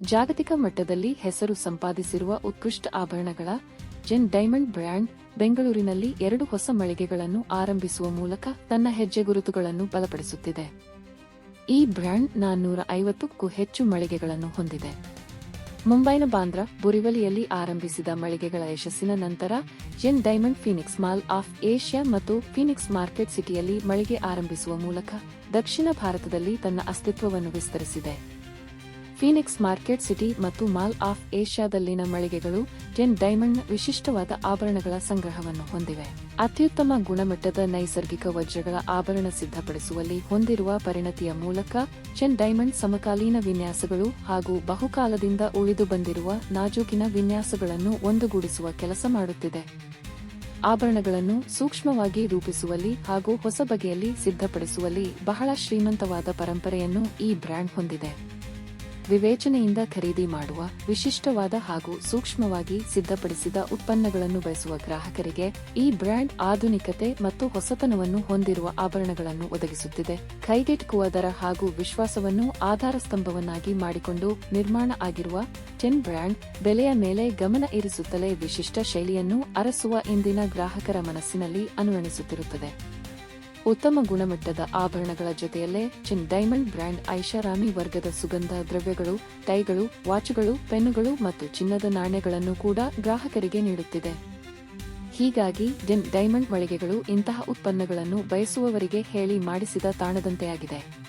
ಜಾಗತಿಕ ಮಟ್ಟದಲ್ಲಿ ಹೆಸರು ಸಂಪಾದಿಸಿರುವ ಉತ್ಕೃಷ್ಟ ಆಭರಣಗಳ ಜೆನ್ ಡೈಮಂಡ್ ಬ್ರ್ಯಾಂಡ್ ಬೆಂಗಳೂರಿನಲ್ಲಿ ಎರಡು ಹೊಸ ಮಳಿಗೆಗಳನ್ನು ಆರಂಭಿಸುವ ಮೂಲಕ ತನ್ನ ಹೆಜ್ಜೆ ಗುರುತುಗಳನ್ನು ಬಲಪಡಿಸುತ್ತಿದೆ. ಈ ಬ್ರ್ಯಾಂಡ್ ನಾನ್ನೂರ ಐವತ್ತಕ್ಕೂ ಹೆಚ್ಚು ಮಳಿಗೆಗಳನ್ನು ಹೊಂದಿದೆ. ಮುಂಬೈನ ಬಾಂದ್ರಾ, ಬುರಿವಲಿಯಲ್ಲಿ ಆರಂಭಿಸಿದ ಮಳಿಗೆಗಳ ಯಶಸ್ಸಿನ ನಂತರ Zen Diamond Phoenix Mall of Asia ಮತ್ತು ಫೀನಿಕ್ಸ್ ಮಾರ್ಕೆಟ್ ಸಿಟಿಯಲ್ಲಿ ಮಳಿಗೆ ಆರಂಭಿಸುವ ಮೂಲಕ ದಕ್ಷಿಣ ಭಾರತದಲ್ಲಿ ತನ್ನ ಅಸ್ತಿತ್ವವನ್ನು ವಿಸ್ತರಿಸಿದೆ. ಫೀನಿಕ್ಸ್ ಮಾರ್ಕೆಟ್ ಸಿಟಿ ಮತ್ತು ಮಾಲ್ ಆಫ್ ಏಷ್ಯಾದಲ್ಲಿನ ಮಳಿಗೆಗಳು ಜೆನ್ ಡೈಮಂಡ್ನ ವಿಶಿಷ್ಟವಾದ ಆಭರಣಗಳ ಸಂಗ್ರಹವನ್ನು ಹೊಂದಿವೆ. ಅತ್ಯುತ್ತಮ ಗುಣಮಟ್ಟದ ನೈಸರ್ಗಿಕ ವಜ್ರಗಳ ಆಭರಣ ಸಿದ್ಧಪಡಿಸುವಲ್ಲಿ ಹೊಂದಿರುವ ಪರಿಣತಿಯ ಮೂಲಕ ಚೆನ್ ಡೈಮಂಡ್ ಸಮಕಾಲೀನ ವಿನ್ಯಾಸಗಳು ಹಾಗೂ ಬಹುಕಾಲದಿಂದ ಉಳಿದು ಬಂದಿರುವ ನಾಜೂಕಿನ ವಿನ್ಯಾಸಗಳನ್ನು ಒಂದುಗೂಡಿಸುವ ಕೆಲಸ ಮಾಡುತ್ತಿದೆ. ಆಭರಣಗಳನ್ನು ಸೂಕ್ಷ್ಮವಾಗಿ ರೂಪಿಸುವಲ್ಲಿ ಹಾಗೂ ಹೊಸ ಬಗೆಯಲ್ಲಿ ಸಿದ್ಧಪಡಿಸುವಲ್ಲಿ ಬಹಳ ಶ್ರೀಮಂತವಾದ ಪರಂಪರೆಯನ್ನು ಈ ಬ್ರ್ಯಾಂಡ್ ಹೊಂದಿದೆ. ವಿವೇಚನೆಯಿಂದ ಖರೀದಿ ಮಾಡುವ, ವಿಶಿಷ್ಟವಾದ ಹಾಗೂ ಸೂಕ್ಷ್ಮವಾಗಿ ಸಿದ್ಧಪಡಿಸಿದ ಉತ್ಪನ್ನಗಳನ್ನು ಬಯಸುವ ಗ್ರಾಹಕರಿಗೆ ಈ ಬ್ರ್ಯಾಂಡ್ ಆಧುನಿಕತೆ ಮತ್ತು ಹೊಸತನವನ್ನು ಹೊಂದಿರುವ ಆಭರಣಗಳನ್ನು ಒದಗಿಸುತ್ತಿದೆ. ಕೈಗೆಟುಕುವ ದರ ಹಾಗೂ ವಿಶ್ವಾಸವನ್ನು ಆಧಾರ ಸ್ತಂಭವನ್ನಾಗಿ ಮಾಡಿಕೊಂಡು ನಿರ್ಮಾಣ ಆಗಿರುವ ಟೆನ್ ಬ್ರ್ಯಾಂಡ್ ಬೆಲೆಯ ಮೇಲೆ ಗಮನ ಇರಿಸುತ್ತಲೇ ವಿಶಿಷ್ಟ ಶೈಲಿಯನ್ನು ಅರಸುವ ಇಂದಿನ ಗ್ರಾಹಕರ ಮನಸ್ಸಿನಲ್ಲಿ ಅನುರಣಿಸುತ್ತಿರುತ್ತದೆ ಉತ್ತಮ ಗುಣಮಟ್ಟದ ಆಭರಣಗಳ ಜೊತೆಯಲ್ಲೇ ಚಿನ್ ಡೈಮಂಡ್ ಬ್ರ್ಯಾಂಡ್ ಐಷಾರಾಮಿ ವರ್ಗದ ಸುಗಂಧ ದ್ರವ್ಯಗಳು ಟೈಗಳು ವಾಚ್ಗಳು, ಪೆನ್ನುಗಳು ಮತ್ತು ಚಿನ್ನದ ನಾಣ್ಯಗಳನ್ನು ಕೂಡ ಗ್ರಾಹಕರಿಗೆ ನೀಡುತ್ತಿದೆ. ಹೀಗಾಗಿ ಡಿನ್ ಡೈಮಂಡ್ ಮಳಿಗೆಗಳು ಇಂತಹ ಉತ್ಪನ್ನಗಳನ್ನು ಬಯಸುವವರಿಗೆ ಹೇಳಿ ಮಾಡಿಸಿದ ತಾಣದಂತೆಯಾಗಿದೆ.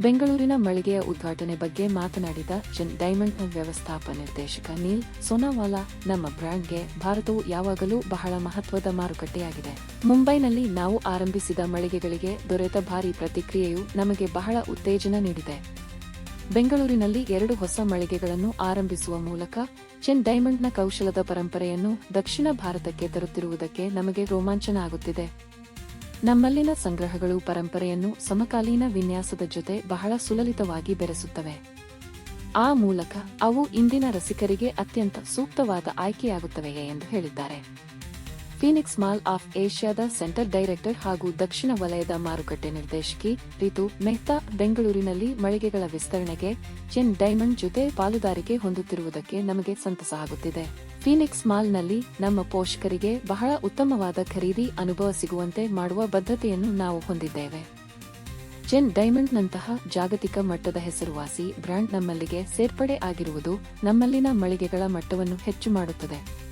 ಬೆಂಗಳೂರಿನ ಮಳಿಗೆಯ ಉದ್ಘಾಟನೆ ಬಗ್ಗೆ ಮಾತನಾಡಿದ ಜನ್ ಡೈಮಂಡ್ನ ವ್ಯವಸ್ಥಾಪ ನಿರ್ದೇಶಕ ನೀಲ್ ಸೋನಾವಾಲಾ, ನಮ್ಮ ಬ್ರ್ಯಾಂಡ್ಗೆ ಭಾರತವು ಯಾವಾಗಲೂ ಬಹಳ ಮಹತ್ವದ ಮಾರುಕಟ್ಟೆಯಾಗಿದೆ. ಮುಂಬೈನಲ್ಲಿ ನಾವು ಆರಂಭಿಸಿದ ಮಳಿಗೆಗಳಿಗೆ ದೊರೆತ ಭಾರಿ ಪ್ರತಿಕ್ರಿಯೆಯು ನಮಗೆ ಬಹಳ ಉತ್ತೇಜನ ನೀಡಿದೆ. ಬೆಂಗಳೂರಿನಲ್ಲಿ ಎರಡು ಹೊಸ ಮಳಿಗೆಗಳನ್ನು ಆರಂಭಿಸುವ ಮೂಲಕ ಚೆನ್ ಡೈಮಂಡ್ನ ಕೌಶಲದ ಪರಂಪರೆಯನ್ನು ದಕ್ಷಿಣ ಭಾರತಕ್ಕೆ ತರುತ್ತಿರುವುದಕ್ಕೆ ನಮಗೆ ರೋಮಾಂಚನ ಆಗುತ್ತಿದೆ. ನಮ್ಮಲ್ಲಿನ ಸಂಗ್ರಹಗಳು ಪರಂಪರೆಯನ್ನು ಸಮಕಾಲೀನ ವಿನ್ಯಾಸದ ಜೊತೆ ಬಹಳ ಸುಲಲಿತವಾಗಿ ಬೆರೆಸುತ್ತವೆ. ಆ ಮೂಲಕ ಅವು ಇಂದಿನ ರಸಿಕರಿಗೆ ಅತ್ಯಂತ ಸೂಕ್ತವಾದ ಆಯ್ಕೆಯಾಗುತ್ತವೆಯೇ ಎಂದು ಹೇಳಿದ್ದಾರೆ. ಫೀನಿಕ್ಸ್ ಮಾಲ್ ಆಫ್ ಏಷ್ಯಾದ ಸೆಂಟರ್ ಡೈರೆಕ್ಟರ್ ಹಾಗೂ ದಕ್ಷಿಣ ವಲಯದ ಮಾರುಕಟ್ಟೆ ನಿರ್ದೇಶಕಿ ರಿತು ಮೆಹ್ತಾ ಬೆಂಗಳೂರಿನಲ್ಲಿ ಮಳಿಗೆಗಳ ವಿಸ್ತರಣೆಗೆ ಚೆನ್ ಡೈಮಂಡ್ ಜೊತೆ ಪಾಲುದಾರಿಕೆ ಹೊಂದುತ್ತಿರುವುದಕ್ಕೆ ನಮಗೆ ಸಂತಸ ಆಗುತ್ತಿದೆ. ಫೀನಿಕ್ಸ್ ಮಾಲ್ನಲ್ಲಿ ನಮ್ಮ ಪೋಷಕರಿಗೆ ಬಹಳ ಉತ್ತಮವಾದ ಖರೀದಿ ಅನುಭವ ಸಿಗುವಂತೆ ಮಾಡುವ ಬದ್ಧತೆಯನ್ನು ನಾವು ಹೊಂದಿದ್ದೇವೆ. ಜೆನ್ ಡೈಮಂಡ್ನಂತಹ ಜಾಗತಿಕ ಮಟ್ಟದ ಹೆಸರುವಾಸಿ ಬ್ರ್ಯಾಂಡ್ ನಮ್ಮಲ್ಲಿಗೆ ಸೇರ್ಪಡೆ ಆಗಿರುವುದು ನಮ್ಮಲ್ಲಿನ ಮಳಿಗೆಗಳ ಮಟ್ಟವನ್ನು ಹೆಚ್ಚು ಮಾಡುತ್ತದೆ.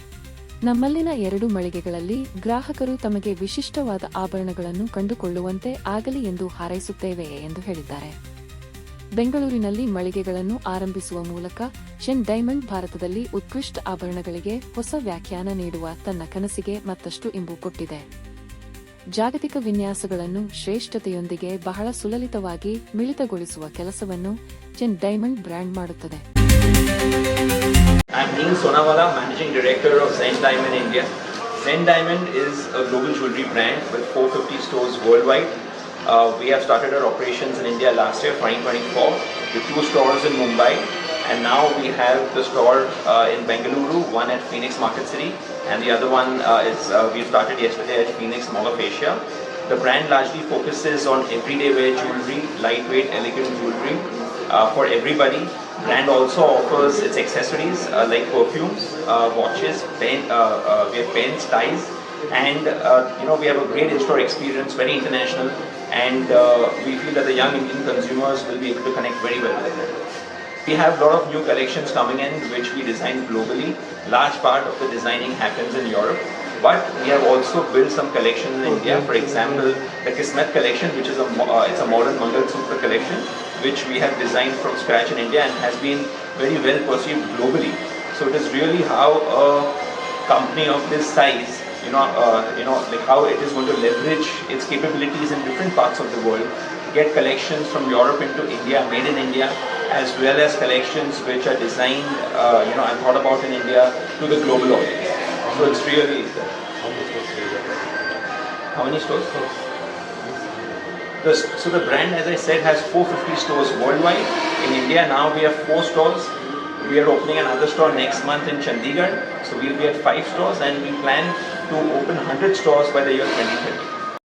ನಮ್ಮಲ್ಲಿನ ಎರಡು ಮಳಿಗೆಗಳಲ್ಲಿ ಗ್ರಾಹಕರು ತಮಗೆ ವಿಶಿಷ್ಟವಾದ ಆಭರಣಗಳನ್ನು ಕಂಡುಕೊಳ್ಳುವಂತೆ ಆಗಲಿ ಎಂದು ಹಾರೈಸುತ್ತೇವೆ ಎಂದು ಹೇಳಿದ್ದಾರೆ. ಬೆಂಗಳೂರಿನಲ್ಲಿ ಮಳಿಗೆಗಳನ್ನು ಆರಂಭಿಸುವ ಮೂಲಕ ಶೆನ್ ಡೈಮಂಡ್ ಭಾರತದಲ್ಲಿ ಉತ್ಕೃಷ್ಟ ಆಭರಣಗಳಿಗೆ ಹೊಸ ವ್ಯಾಖ್ಯಾನ ನೀಡುವ ತನ್ನ ಕನಸಿಗೆ ಮತ್ತಷ್ಟು ಇಂಬು ಕೊಟ್ಟಿದೆ ಜಾಗತಿಕ ವಿನ್ಯಾಸಗಳನ್ನು ಶ್ರೇಷ್ಠತೆಯೊಂದಿಗೆ ಬಹಳ ಸುಲಲಿತವಾಗಿ ಮಿಳಿತಗೊಳಿಸುವ ಕೆಲಸವನ್ನು ಚೆನ್ ಡೈಮಂಡ್ ಬ್ರ್ಯಾಂಡ್ ಮಾಡುತ್ತದೆ. Zen Diamond is a global jewelry brand with 450 stores worldwide. Uh, we have started our operations in India last year, 2024, with two stores in Mumbai. And now we have the store uh, in Bengaluru, one at Phoenix Market City, and the other one uh, is uh, we started yesterday at Phoenix Mall of Asia. The brand largely focuses on everyday wear jewelry, lightweight, elegant jewelry uh, for everybody. Brand also offers its accessories uh, like perfumes, watches, pen, we have pens, ties, and uh, you know we have a great in-store experience, very international, and uh, we feel that the young Indian consumers will be able to connect very well with it. We have a lot of new collections coming in which we design globally. Large part of the designing happens in Europe. But we have also built some collections in India. For example, the Kismet collection, which is a uh, it's a modern Mangal Sutra collection, which we have designed from scratch in India and has been very well perceived globally. So it is really how a company of this size, you know, uh, you know, like how it is going to leverage its capabilities in different parts of the world, get collections from Europe into India, made in India, as well as collections which are designed, uh, you know, and thought about in India to the global audience. So it's really. How many stores? The, so the brand, as I said, has 450 stores worldwide. In India now we have four stores. We are opening another store next month in Chandigarh. So we'll be at five stores and we plan to open 100 stores by the year 2030.